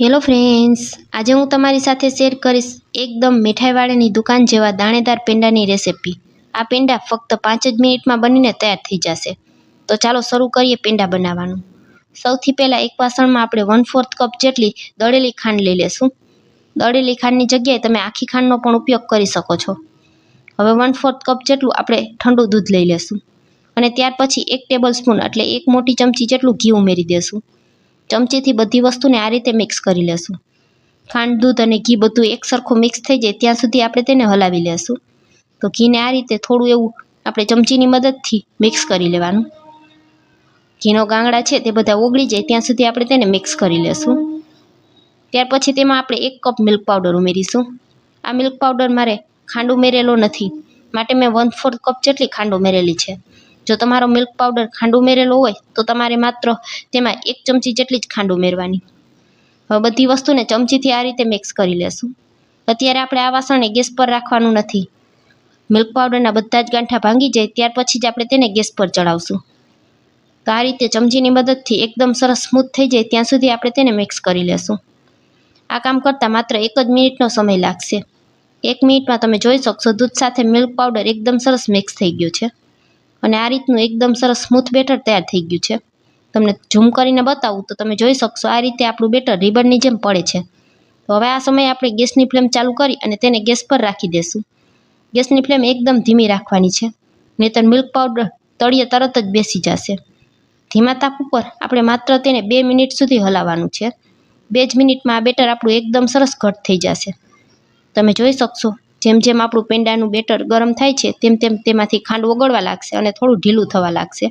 Hello friends આજે હું તમારી સાથે શેર કરીશ એકદમ મીઠાઈવાળાની દુકાન જેવા દાણેદાર પેંડાની રેસિપી આ પેંડા ફક્ત પાંચ જ મિનિટમાં બનીને તૈયાર થઈ જશે. તો ચાલો શરૂ કરીએ પેંડા બનાવવાનું. સૌથી પહેલાં એક વાસણમાં આપણે વન ફોર્થ કપ જેટલી દળેલી ખાંડ લઈ લેશું. દળેલી ખાંડની જગ્યાએ તમે આખી ખાંડનો પણ ઉપયોગ કરી શકો છો. હવે વન ફોર્થ કપ જેટલું આપણે ઠંડુ દૂધ લઈ લેશું. અને ત્યાર પછી એક ટેબલ સ્પૂન એટલે એક મોટી ચમચી જેટલું ઘી ઉમેરી દેશું. ચમચીથી બધી વસ્તુને આ રીતે મિક્સ કરી લેશું. ખાંડ, દૂધ અને ઘી બધું એક સરખું મિક્સ થઈ જાય ત્યાં સુધી આપણે તેને હલાવી લેશું. તો ઘીને આ રીતે થોડું એવું આપણે ચમચીની મદદથી મિક્સ કરી લેવાનું. ઘીનો ગાંગડા છે તે બધા ઓગળી જાય ત્યાં સુધી આપણે તેને મિક્સ કરી લેશું. ત્યાર પછી તેમાં આપણે એક કપ મિલ્ક પાવડર ઉમેરીશું. આ મિલ્ક પાવડર મારે ખાંડ ઉમેરેલો નથી. માટે મેં વન ફોર્થ કપ જેટલી ખાંડ ઉમેરેલી છે. જો તમારો મિલ્ક પાવડર ખાંડ ઉમેરેલો હોય, તો તમારે માત્ર તેમાં એક ચમચી જેટલી જ ખાંડ ઉમેરવાની. હવે બધી વસ્તુને ચમચીથી આ રીતે મિક્સ કરી લેશું. અત્યારે આપણે આ વાસણને ગેસ પર રાખવાનું નથી. મિલ્ક પાવડરના બધા જ ગાંઠા ભાંગી જાય, ત્યાર પછી જ આપણે તેને ગેસ પર ચડાવશું. તો આ રીતે ચમચીની મદદથી એકદમ સરસ સ્મૂથ થઈ જાય, ત્યાં સુધી આપણે તેને મિક્સ કરી લેશું. આ કામ કરતાં માત્ર એક જ મિનિટનો સમય લાગશે. એક મિનિટમાં તમે જોઈ શકશો, દૂધ સાથે મિલ્ક પાવડર એકદમ સરસ મિક્સ થઈ ગયું છે. અને આ રીતનું એકદમ સરસ સ્મૂથ બેટર તૈયાર થઈ ગયું છે. તમને ઝૂમ કરીને બતાવું તો તમે જોઈ શકશો આ રીતે આપણું બેટર રિબનની જેમ પડે છે. તો હવે આ સમયે આપણે ગેસની ફ્લેમ ચાલુ કરી અને તેને ગેસ પર રાખી દેશું. ગેસની ફ્લેમ એકદમ ધીમી રાખવાની છે. નહીંતર મિલ્ક પાવડર તળિયે તરત જ બેસી જશે. ધીમા તાપ ઉપર આપણે માત્ર તેને બે મિનિટ સુધી હલાવવાનું છે. બે જ મિનિટમાં આ બેટર આપણું એકદમ સરસ ઘટ થઈ જશે. તમે જોઈ શકશો જેમ જેમ આપણું પેંડાનું બેટર ગરમ થાય છે, તેમ તેમ તેમાંથી ખાંડ ઓગળવા લાગશે અને થોડું ઢીલું થવા લાગશે.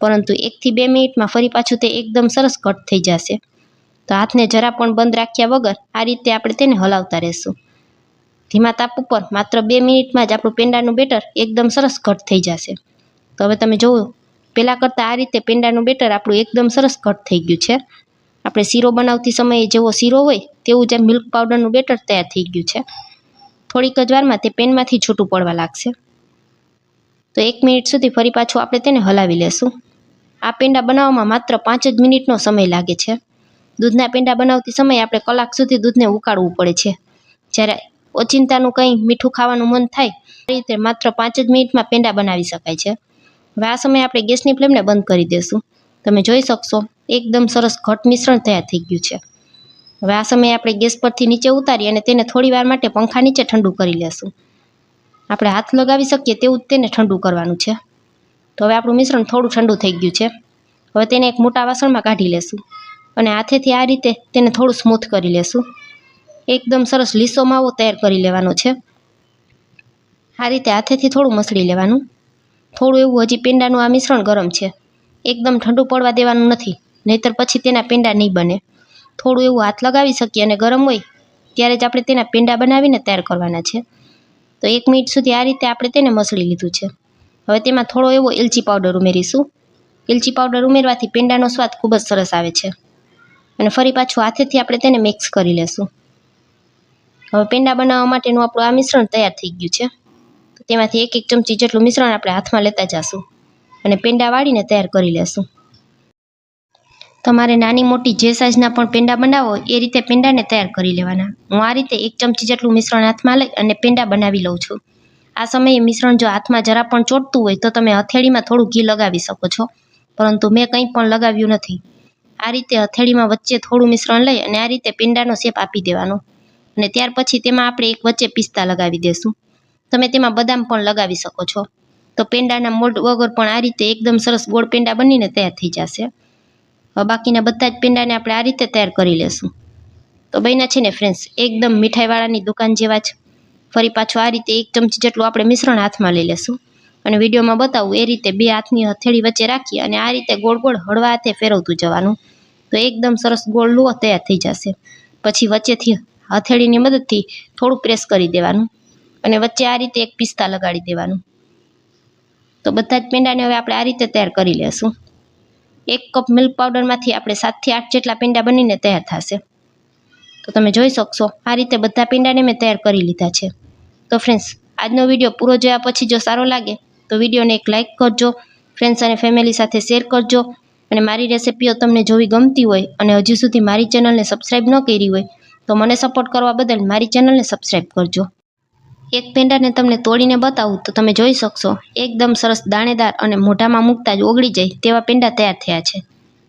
પરંતુ એકથી બે મિનિટમાં ફરી પાછું તે એકદમ સરસ ઘટ થઈ જશે. તો હાથને જરા પણ બંધ રાખ્યા વગર આ રીતે આપણે તેને હલાવતા રહેશું. ધીમા તાપ ઉપર માત્ર બે મિનિટમાં જ આપણું પેંડાનું બેટર એકદમ સરસ ઘટ થઈ જશે. તો હવે તમે જુઓ પહેલાં કરતાં આ રીતે પેંડાનું બેટર આપણું એકદમ સરસ ઘટ થઈ ગયું છે. આપણે શીરો બનાવતી સમયે જેવો શીરો હોય તેવું જ મિલ્ક પાવડરનું બેટર તૈયાર થઈ ગયું છે. થોડીક જ વારમાં તે પેનમાંથી છૂટું પડવા લાગશે. તો એક મિનિટ સુધી ફરી પાછું આપણે તેને હલાવી લેશું. આ પેંડા બનાવવામાં માત્ર પાંચ જ મિનિટનો સમય લાગે છે. દૂધના પેંડા બનાવતી સમયે આપણે કલાક સુધી દૂધને ઉકાળવું પડે છે. જ્યારે ઓચિંતાનું કંઈ મીઠું ખાવાનું મન થાય, એ રીતે માત્ર પાંચ જ મિનિટમાં પેંડા બનાવી શકાય છે. હવે આ સમયે આપણે ગેસની ફ્લેમને બંધ કરી દઈશું તમે જોઈ શકશો, એકદમ સરસ ઘટ મિશ્રણ તૈયાર થઈ ગયું છે. હવે આ સમયે આપણે ગેસ પરથી નીચે ઉતારી અને તેને થોડી વાર માટે પંખા નીચે ઠંડુ કરી લેશું. આપણે હાથ લગાવી શકીએ તેવું જ તેને ઠંડુ કરવાનું છે. તો હવે આપણું મિશ્રણ થોડું ઠંડુ થઈ ગયું છે. હવે તેને એક મોટા વાસણમાં કાઢી લેશું અને હાથેથી આ રીતે તેને થોડું સ્મૂથ કરી લેશું. એકદમ સરસ લીસો માવો તૈયાર કરી લેવાનો છે. આ રીતે હાથેથી થોડું મસળી લેવાનું. થોડું એવું હજી પેંડાનું આ મિશ્રણ ગરમ છે. એકદમ ઠંડુ પડવા દેવાનું નથી, નહીતર પછી તેના પેંડા નહીં બને. થોડું એવું હાથ લગાવી શકીએ અને ગરમ હોય, ત્યારે જ આપણે તેના પેંડા બનાવીને તૈયાર કરવાના છે. તો એક મિનિટ સુધી આ રીતે આપણે તેને મસળી લીધું છે. હવે તેમાં થોડો એવો એલચી પાવડર ઉમેરીશું. એલચી પાવડર ઉમેરવાથી પેંડાનો સ્વાદ ખૂબ જ સરસ આવે છે. અને ફરી પાછું હાથેથી આપણે તેને મિક્સ કરી લેશું. હવે પેંડા બનાવવા માટેનું આપણું આ મિશ્રણ તૈયાર થઈ ગયું છે. તેમાંથી એક એક ચમચી જેટલું મિશ્રણ આપણે હાથમાં લેતા જશું. અને પેંડા વાળીને તૈયાર કરી લેશું. તમારે નાની મોટી જે સાઇઝના પણ પેંડા બનાવો, એ રીતે પેંડાને તૈયાર કરી લેવાના. હું આ રીતે એક ચમચી જેટલું મિશ્રણ હાથમાં લઈ અને પેંડા બનાવી લઉં છું. આ સમયે મિશ્રણ જો હાથમાં જરા પણ ચોટતું હોય તો તમે હથેળીમાં થોડું ઘી લગાવી શકો છો. પરંતુ મેં કંઈ પણ લગાવ્યું નથી. આ રીતે હથેળીમાં વચ્ચે થોડું મિશ્રણ લઈ અને આ રીતે પેંડાનો શેપ આપી દેવાનો. અને ત્યાર પછી તેમાં આપણે એક વચ્ચે પિસ્તા લગાવી દેશું. તમે તેમાં બદામ પણ લગાવી શકો છો. તો પેંડાના મોલ્ડ વગર પણ આ રીતે એકદમ સરસ ગોળ પેંડા બનીને તૈયાર થઈ જશે. બાકીના બધા જ પેંડાને આપણે આ રીતે તૈયાર કરી લેશું. તો બન્યા છે ને ફ્રેન્ડ્સ એકદમ મીઠાઈવાળાની દુકાન જેવા જ. ફરી પાછું આ રીતે એક ચમચી જેટલું આપણે મિશ્રણ હાથમાં લઈ લેશું. અને વિડીયોમાં બતાવું, એ રીતે બે હાથની હથેળી વચ્ચે રાખી અને આ રીતે ગોળ ગોળ હળવા હાથે ફેરવતું જવાનું. તો એકદમ સરસ ગોળ લુઓ તૈયાર થઈ જશે. પછી વચ્ચેથી હથેળીની મદદથી થોડું પ્રેસ કરી દેવાનું અને વચ્ચે આ રીતે એક પિસ્તા લગાડી દેવાનું. તો બધા જ પેંડાને હવે આપણે આ રીતે તૈયાર કરી લેશું. એક કપ મિલ્ક પાવડરમાંથી આપણે સાતથી આઠ જેટલા પેંડા બનીને તૈયાર થશે. તો તમે જોઈ શકશો, આ રીતે બધા પેંડાને મેં તૈયાર કરી લીધા છે. તો ફ્રેન્ડ્સ આજનો વીડિયો પૂરો જોયા પછી જો સારો લાગે, તો વિડીયોને એક લાઇક કરજો ફ્રેન્ડ્સ અને ફેમિલી સાથે શેર કરજો, અને મારી રેસિપીઓ તમને જોવી ગમતી હોય અને હજી સુધી મારી ચેનલને સબસ્ક્રાઈબ ન કરી હોય, તો મને સપોર્ટ કરવા બદલ મારી ચેનલને સબસ્ક્રાઈબ કરજો. એક પેંડાને તમને તોડીને બતાવું તો તમે જોઈ શકશો. એકદમ સરસ દાણેદાર અને મોઢામાં મૂકતા જ ઓગળી જાય તેવા પેંડા તૈયાર થયા છે.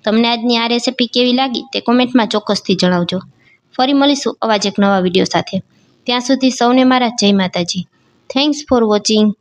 તમને આજની આ રેસિપી કેવી લાગી તે કોમેન્ટમાં ચોક્કસથી જણાવજો. ફરી મળીશું અવાજ એક નવા વીડિયો સાથે. ત્યાં સુધી સૌને મારા જય માતાજી. Thanks for watching